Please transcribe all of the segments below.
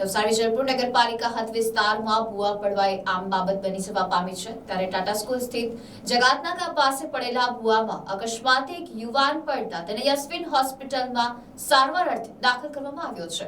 નવસારી જયપુર નગરપાલિકા હદ વિસ્તારમાં ભૂવા પડવાએ આમ બાબત બની જવા પામી છે. ત્યારે ટાટા સ્કૂલ સ્થિત જગાતનાકા પાસે પડેલા ભૂવામાં અકસ્માતે એક યુવાન પડતા તેને યસ્વિન હોસ્પિટલમાં સારવાર અર્થે દાખલ કરવામાં આવ્યો છે.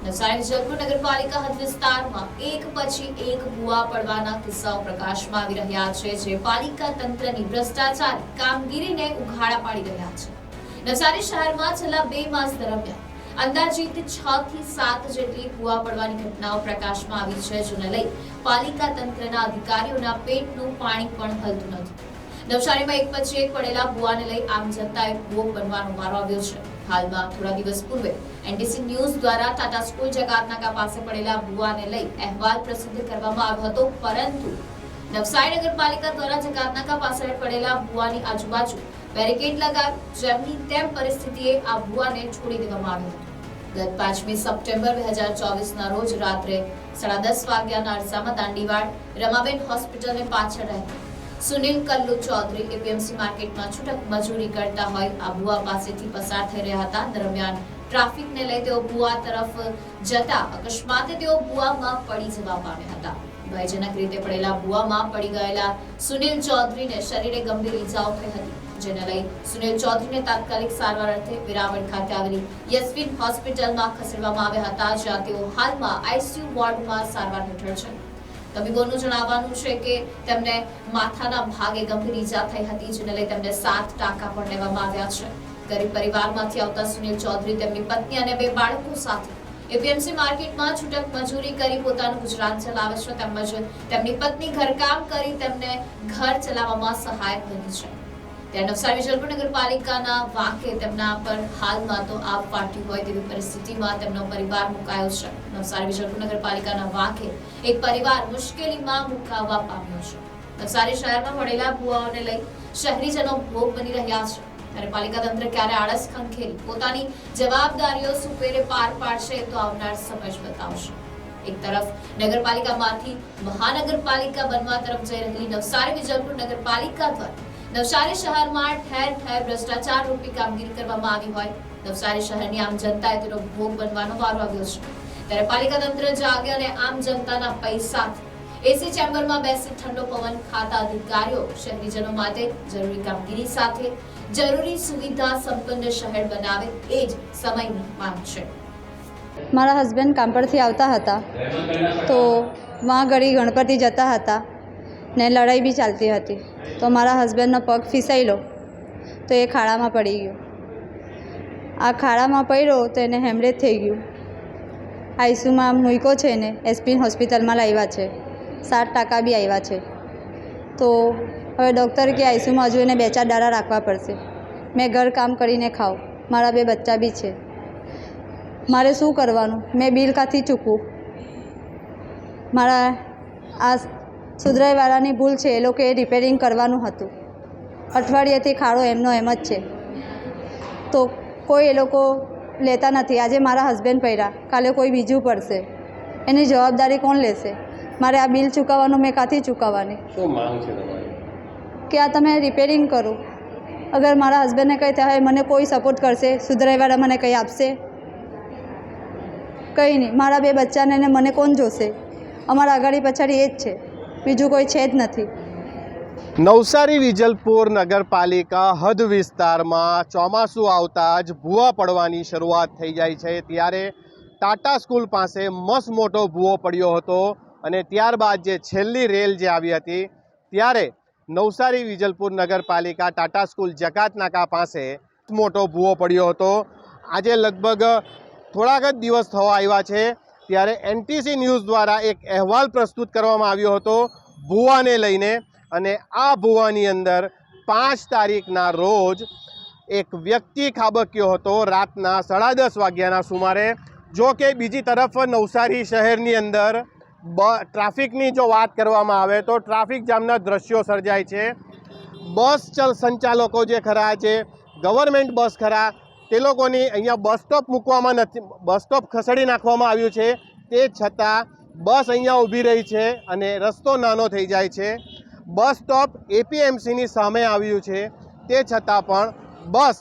નવસારી જયપુર નગરપાલિકા હદ વિસ્તારમાં એક પછી એક ભૂવા પડવાના કિસ્સાઓ પ્રકાશમાં આવી રહ્યા છે, જે પાલિકા તંત્રની ભ્રષ્ટાચાર કામગીરીને ઉઘાડા પાડી રહ્યા છે. નવસારી શહેરમાં છેલ્લા બે માસ દરમિયાન અંદાજિત છ થી સાત જેટલી ભૂવા પડવાની ઘટનાઓ પ્રકાશમાં આવી છે, જેને લઈ પાલિકા તંત્રના અધિકારીઓના પેટનું પાણી પણ હલતું નથી. નવસારીમાં એક પછી એક પડેલા ભૂવાને લઈ આમ જનતાએ ભૂવો બનવાનો મારો આવ્યો છે. હાલમાં થોડા દિવસ પૂર્વે એનડીસી ન્યૂઝ દ્વારા ટાટા સ્કૂલ જગાતનાકા પાસે પડેલા ભૂવાને લઈ અહેવાલ પ્રસિદ્ધ કરવામાં આવ્યો હતો, પરંતુ નવસારી નગરપાલિકા દ્વારા જકાતનાકા પાસે પડેલા ભુવાની આજુબાજુ બેરિકેડ લગાવી જેમની તેમ પરિસ્થિતિએ આ ભુવાને છોડી દેવામાં આવ્યો ગત પાંચમી સપ્ટેમ્બર બે હજાર ચોવીસના રોજ રાત્રે સાડા દસ વાગ્યાના અરસામાં દાંડીવાડ રમાબેન હોસ્પિટલને પાછળ રહેતા સુનિલ કલ્લુ ચૌધરી એપીએમસી માર્કેટમાં છૂટક મજૂરી કરતા હોય આ ભુવા પાસેથી પસાર થઈ રહ્યા હતા. દરમિયાન ટ્રાફિકને લઈ તેઓ ભુવા તરફ જતા. અકસ્માતે તેઓ ભુવામાં પડી જવા પામ્યા હતા. ભયજનક રીતે પડેલા ભુવામાં પડી ગયેલા સુનિલ ચૌધરીને શરીરે ગંભીર ઈજાઓ થઈ હતી, જેને લઈ સુનિલ ચૌધરીને તાત્કાલિક સારવાર અર્થે વિરાવળ ખાતે આવેલી યશવિન હોસ્પિટલમાં ખસેડવામાં આવ્યા હતા, જ્યાં તેઓ હાલમાં આઈસીયુ વોર્ડમાં સારવાર હેઠળ છે. તબીબોનું જણાવવાનું છે કે તેમને માથાના ભાગે ગંભીર ઈજા થઈ હતી, જેને લઈ તેમને સાત ટાંકા પણ લેવામાં આવ્યા છે. ગરીબ પરિવારમાંથી આવતા સુનિલ ચૌધરી, તેમની પત્ની અને બે બાળકો સાથે એપીએમસી માર્કેટમાં છૂટક મજૂરી કરી પોતાનું ગુજરાન ચલાવે છે તેમજ તેમની પત્ની ઘરકામ કરી તેમને ઘર ચલાવવામાં સહાયક બની છે. ત્યારે નવસારી વિજલપુર નગરપાલિકાના વાંકે તેમના પર હાલમાં તો આપ ફાટ્યું હોય તેવી પરિસ્થિતિમાં તેમનો પરિવાર મુકાયો છે. નવસારી વિજલપુર નગરપાલિકાના વાંકે એક પરિવાર મુશ્કેલીમાં મુકાવવા પામ્યો છે. નવસારી શહેરમાં પડેલા ભુવાઓને લઈ શહેરીજનો ભોગ બની રહ્યા છે. ત્યારે પાલિકા તંત્ર ક્યારે આળસ ખંખેરી, પોતાની જવાબદારીઓ સુપેરે પાર પાડશે તો આવનાર સમજ બતાવશે. એક તરફ નગરપાલિકામાંથી મહાનગરપાલિકા બનવા તરફ જઈ રહેલી નવસારી વિજયપુર નગરપાલિકા દ્વારા નવસારી શહેરમાં ઠેર ઠેર ભ્રષ્ટાચાર રૂપી કામગીરી કરવામાં આવી હોય. નવસારી શહેરની આમ જનતાએ તેનો ભોગ બનવાનો વારો આવ્યો છે. ત્યારે પાલિકા તંત્ર જાગે અને આમ જનતાના પૈસાથી એસી ચેમ્બરમાં બેસી ઠંડો પવન ખાતા અધિકારીઓ, શહેરીજનો માટે જરૂરી કામગીરી સાથે જરૂરી સુવિધા સંપન્ન શહેર બનાવે એ જ સમયની માંગ છે. મારા હસબન્ડ કામ પરથી આવતા હતા. તો વાં ઘડી ગણપતિ જતા હતા ને લડાઈ બી ચાલતી હતી. તો મારા હસબન્ડનો પગ ફિસાયેલો. તો એ ખાડામાં પડી ગયો. આ ખાડામાં પડ્યો તો એને હેમરેજ થઈ ગયું. આઈસીયુમાં મૂક્યો છે ને એસપી હોસ્પિટલમાં લાવ્યા છે. સાત ટકા બી આવ્યા છે. તો હવે ડૉક્ટર કે આઈસીયુમાં હજુ એને બે ચાર દાડા રાખવા પડશે. મેં ઘર કામ કરીને ખાઉં મારા બે બચ્ચા બી છે. મારે શું કરવાનું? મેં બિલ કાંથી ચૂકવું? મારા આ સુધરાઈવાળાની ભૂલ છે એ લોકોએ રિપેરિંગ કરવાનું હતું. અઠવાડિયેથી ખાડો એમનો એમ જ છે. તો કોઈ એ લોકો લેતા નથી. આજે મારા હસબન્ડ પડ્યા કાલે કોઈ બીજું પડશે. એની જવાબદારી કોણ લેશે? મારે આ બિલ ચૂકવવાનું મેં કાંથી ચૂકવવાની? શું માંગ છે તમારી? કે આ તમે રિપેરિંગ કરો. અગર મારા હસબન્ડને કંઈ થાય મને કોઈ સપોર્ટ કરશે સુધરાઈવાળા મને કંઈ આપશે? કંઈ નહીં. મારા બે બચ્ચાને ને મને કોણ જોશે? અમારા આગાડી પછાડી એ જ છે. બીજું કોઈ છે જ નથી. નવસારી વિજલપુર નગરપાલિકા હદ વિસ્તારમાં ચોમાસું આવતા જ ભૂવા પડવાની શરૂઆત થઈ જાય છે. ત્યારે ટાટા સ્કૂલ પાસે મસ્ત મોટો ભૂવો પડ્યો હતો. અને ત્યારબાદ જે છેલ્લી રેલ જે આવી હતી, ત્યારે નવસારી વિજલપુર નગરપાલિકા ટાટા સ્કૂલ જકાત નાકા પાસે મોટો ભૂવો પડ્યો હતો. આજે લગભગ થોડાક જ દિવસ થવા આવ્યા છે, ત્યારે એનટીસી ન્યૂઝ દ્વારા એક અહેવાલ પ્રસ્તુત કરવામાં આવ્યો હતો ભૂવાને લઈને. અને આ ભૂવાની અંદર પાંચ તારીખના રોજ એક વ્યક્તિ ખાબક્યો હતો રાતના સાડા દસ વાગ્યાના સુમારે. જો કે બીજી તરફ નવસારી શહેરની અંદર ટ્રાફિકની જો વાત કરવામાં આવે તો ટ્રાફિક જામના દ્રશ્યો સર્જાય છે. બસ ચલ સંચાલકો જે ખરા છે, ગવર્મેન્ટ બસ ખરા, તે લોકોની અહીંયા બસ સ્ટોપ મૂકવામાં નથી, બસ સ્ટોપ ખસેડી નાખવામાં આવ્યું છે. તે છતાં બસ અહીંયા ઊભી રહી છે અને રસ્તો નાનો થઈ જાય છે. બસ સ્ટોપ એપીએમસીની સામે આવ્યું છે. તે છતાં પણ બસ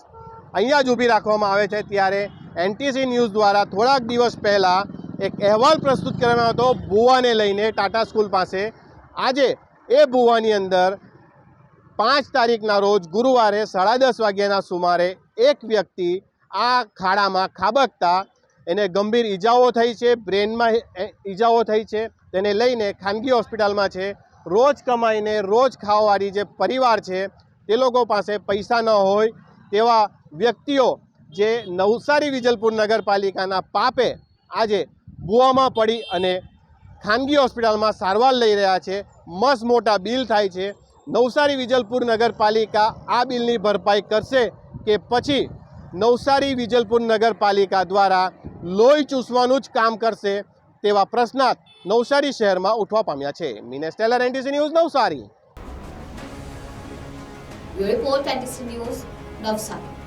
અહીંયા જ ઊભી રાખવામાં આવે છે. ત્યારે એનટીસી ન્યૂઝ દ્વારા થોડાક દિવસ પહેલાં એક અહેવાલ પ્રસ્તુત કરવામાં હતો ભુવાને લઈને ટાટા સ્કૂલ પાસે. આજે એ ભુવાની અંદર પાંચ તારીખના રોજ ગુરુવારે સાડા દસ વાગ્યાના સુમારે એક વ્યક્તિ આ ખાડામાં ખાબકતા એને ગંભીર ઈજાઓ થઈ છે, બ્રેનમાં ઈજાઓ થઈ છે. તેને લઈને ખાનગી હોસ્પિટલમાં છે. રોજ કમાઈને, રોજ ખાવાવાળી જે પરિવાર છે, તે લોકો પાસે પૈસા ન હોય તેવા વ્યક્તિઓ જે નવસારી વિજલપુર નગરપાલિકાના પાપે આજે બુવામાં પડી અને ખાનગી હોસ્પિટલમાં સારવાર લઈ રહ્યા છે. મસ્ત મોટા બિલ થાય છે. નવસારી વિજલપુર નગરપાલિકા આ બિલની ભરપાઈ કરશે કે પછી નવસારી વિજલપુર નગરપાલિકા દ્વારા લોહી ચૂસવાનું જ કામ કરશે તેવા પ્રશ્નાર્થ નવસારી શહેરમાં ઉઠવા પામ્યા છે. Minesh Tailor, NTC news, Navsari. Navsari.